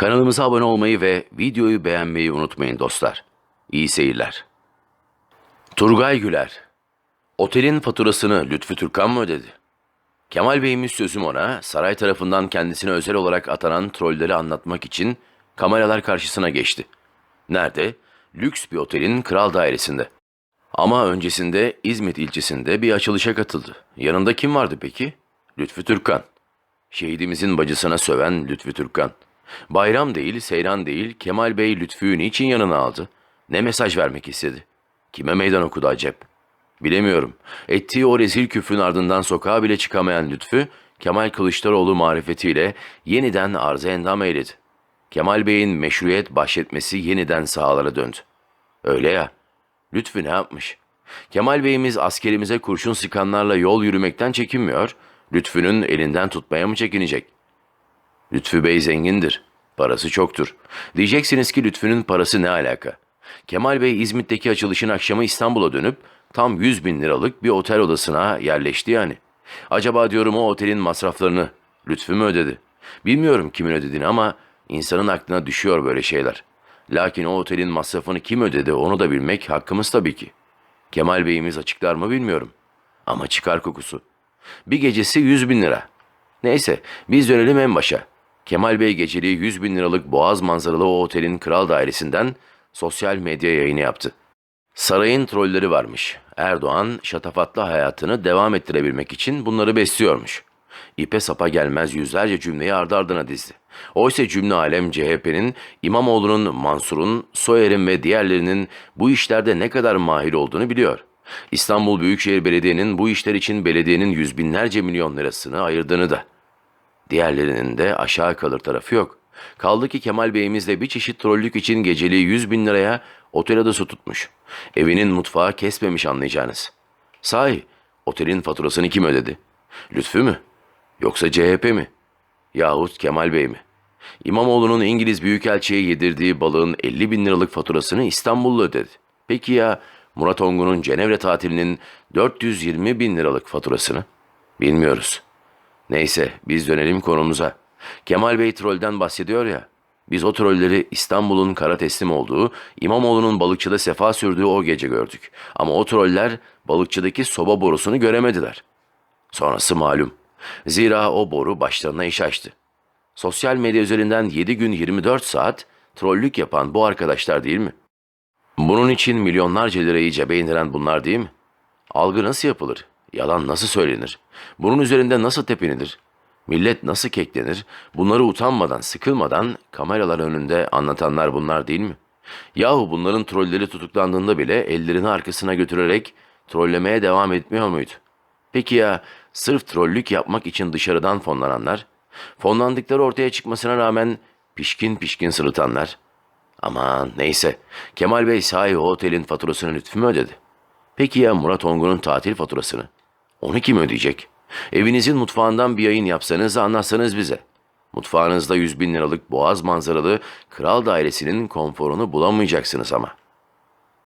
Kanalımıza abone olmayı ve videoyu beğenmeyi unutmayın dostlar. İyi seyirler. Turgay Güler Otelin faturasını Lütfü Türkan mı ödedi? Kemal Bey'imiz sözüm ona saray tarafından kendisine özel olarak atanan trolleri anlatmak için kameralar karşısına geçti. Nerede? Lüks bir otelin kral dairesinde. Ama öncesinde İzmit ilçesinde bir açılışa katıldı. Yanında kim vardı peki? Lütfü Türkan. Şehidimizin bacısına söven Lütfü Türkan. Bayram değil, seyran değil, Kemal Bey Lütfü'yü niçin yanına aldı? Ne mesaj vermek istedi? Kime meydan okudu acep? Bilemiyorum. Ettiği o rezil küfrün ardından sokağa bile çıkamayan Lütfü, Kemal Kılıçdaroğlu marifetiyle yeniden arz endam eyledi. Kemal Bey'in meşruiyet bahşetmesi yeniden sahalara döndü. Öyle ya, Lütfü ne yapmış? Kemal Bey'imiz askerimize kurşun sıkanlarla yol yürümekten çekinmiyor, Lütfü'nün elinden tutmaya mı çekinecek? Lütfü Bey zengindir, parası çoktur. Diyeceksiniz ki Lütfü'nün parası ne alaka? Kemal Bey İzmit'teki açılışın akşamı İstanbul'a dönüp tam 100 bin liralık bir otel odasına yerleşti yani. Acaba diyorum o otelin masraflarını Lütfü mü ödedi? Bilmiyorum kimin ödediğini ama insanın aklına düşüyor böyle şeyler. Lakin o otelin masrafını kim ödedi onu da bilmek hakkımız tabii ki. Kemal Bey'imiz açıklar mı bilmiyorum. Ama çıkar kokusu. Bir gecesi 100 bin lira. Neyse biz dönelim en başa. Kemal Bey geceliği 100 bin liralık boğaz manzaralı o otelin kral dairesinden sosyal medya yayını yaptı. Sarayın trolleri varmış. Erdoğan şatafatlı hayatını devam ettirebilmek için bunları besliyormuş. İpe sapa gelmez yüzlerce cümleyi ardı ardına dizdi. Oysa cümle alem CHP'nin, İmamoğlu'nun, Mansur'un, Soyer'in ve diğerlerinin bu işlerde ne kadar mahir olduğunu biliyor. İstanbul Büyükşehir Belediye'nin bu işler için belediyenin yüz binlerce milyon lirasını ayırdığını da. Diğerlerinin de aşağı kalır tarafı yok. Kaldı ki Kemal Bey'imizle bir çeşit trollük için geceliği 100 bin liraya otel adası tutmuş. Evinin mutfağı kesmemiş anlayacağınız. Sahi otelin faturasını kim ödedi? Lütfü mü? Yoksa CHP mi? Yahut Kemal Bey mi? İmamoğlu'nun İngiliz Büyükelçi'ye yedirdiği balığın 50 bin liralık faturasını İstanbullu ödedi. Peki ya Murat Ongun'un Cenevre tatilinin 420 bin liralık faturasını? Bilmiyoruz. Neyse biz dönelim konumuza. Kemal Bey trolden bahsediyor ya. Biz o trolleri İstanbul'un kara teslim olduğu, İmamoğlu'nun balıkçıda sefa sürdüğü o gece gördük. Ama o troller balıkçıdaki soba borusunu göremediler. Sonrası malum. Zira o boru başlarına iş açtı. Sosyal medya üzerinden 7 gün 24 saat trollük yapan bu arkadaşlar değil mi? Bunun için milyonlarca lirayı cebe indiren bunlar değil mi? Algı nasıl yapılır? Yalan nasıl söylenir? Bunun üzerinde nasıl tepinilir? Millet nasıl keklenir? Bunları utanmadan, sıkılmadan kameralar önünde anlatanlar bunlar değil mi? Yahu bunların trolleri tutuklandığında bile ellerini arkasına götürerek trollemeye devam etmiyor muydu? Peki ya sırf trollük yapmak için dışarıdan fonlananlar? Fonlandıkları ortaya çıkmasına rağmen pişkin pişkin sırıtanlar? Aman neyse. Kemal Bey sahi o otelin faturasını lütfü mü ödedi? Peki ya Murat Ongun'un tatil faturasını? Onu kim ödeyecek? Evinizin mutfağından bir yayın yapsanız anlatsanız bize. Mutfağınızda 100 bin liralık boğaz manzaralı kral dairesinin konforunu bulamayacaksınız ama.